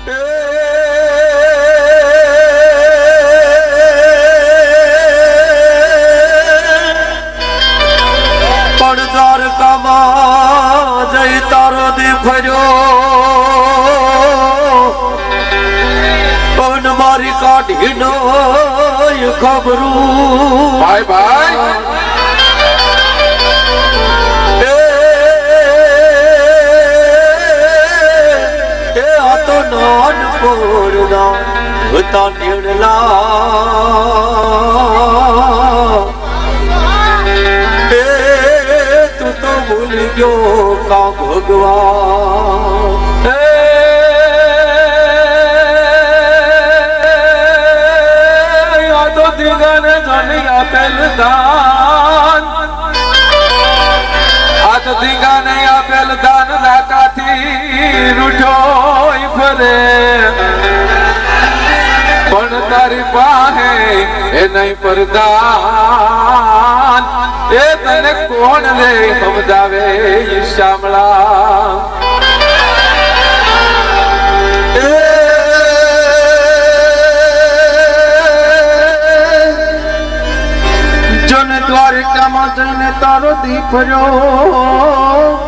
પણ દ્વારકામાં જઈ તારો દી ફર્યો. પણ મારી કાઢી નો ખબરું ભાઈ ભાઈ. આ તો નાનપણના હતા નીણલા એ તું તો ભૂલી ગયો કા એ આ તો દિગાને જાણી આપેલ દાન ફરે પણ તારી પાસે એ નહીં પરદાન એ તને કોણ લે સમજાવે શામળા. દ્વારિકામાં જઈને તારો દીપર્યો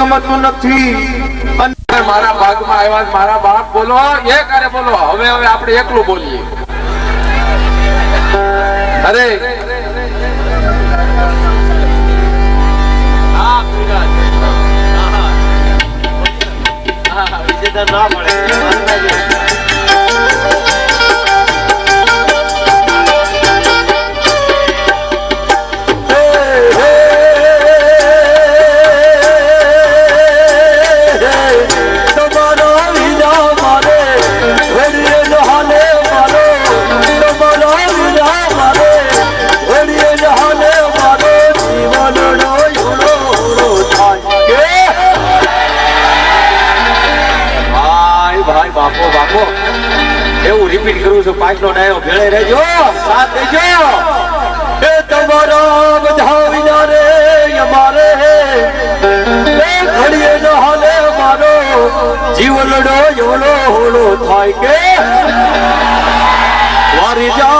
ગમતું નથી. અને મારા ભાગમાં આવ્યા મારા બાપ બોલો એ કરે બોલો હવે હવે આપણે એકલું બોલીએ. અરે. ના પડે રિપીટ કરું છું પાછલો ડાયો ભેળે રહેજો, સાથ દેજો. એ તમારો બધા વિના રે, અમારે ઘડીએ ન હાલે મારો જીવનડો એવડો હોળો થાય કે? વારી જાવ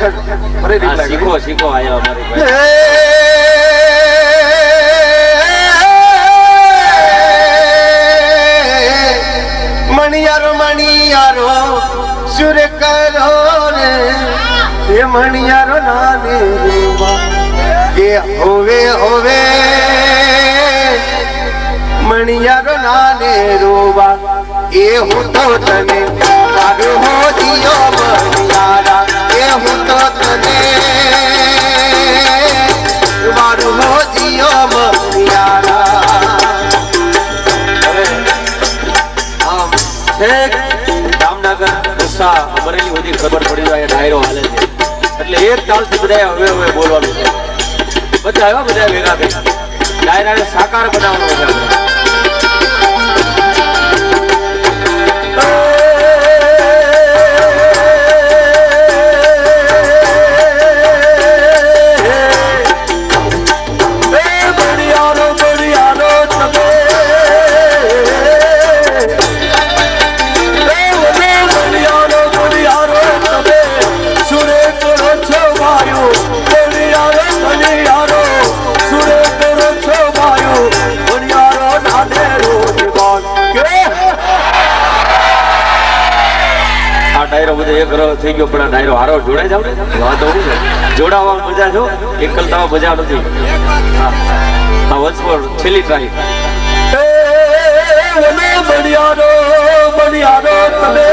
વખત ફરી શીખો શીખો આયો અમારી. મણિયારો મણિયારો સુર કરો રે એ મણિયારો નાને એ હોવે હોવે. મણિયારો નાને રોવા. એ હું તો તને મારું હો દિયો મણિયારા. અમરેલી બધી ખબર પડી જાય ડાયરો હાલે એટલે એક તાલથી બધા હવે હવે બોલવાનું બધા આવ્યા બધા ભેગા થઈ ડાયરાને સાકાર બનાવવાનું છે ગ્રહ થઈ ગયો, પણ ડાયરો હારો જોડાઈ જાવ ને. વાત જોડાવા મજા છો? એકલતા મજા નથી. આ વન્સ ફોર છેલ્લી ટ્રાય બનિયારો બનિયારો તમે.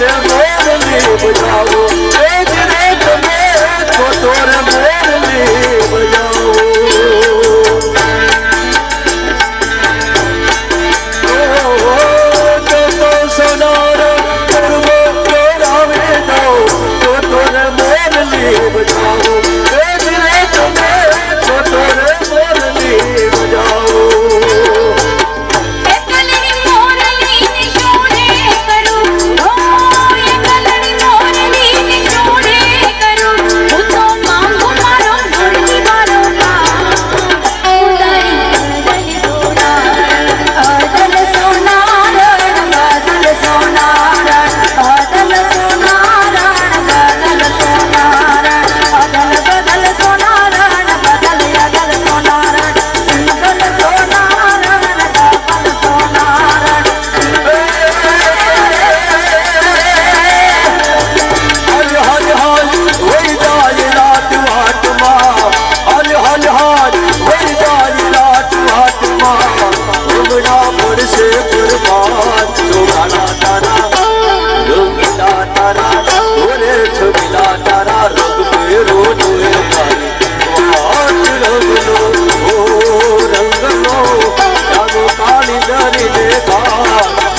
meu doido me cuidado કરી દેતા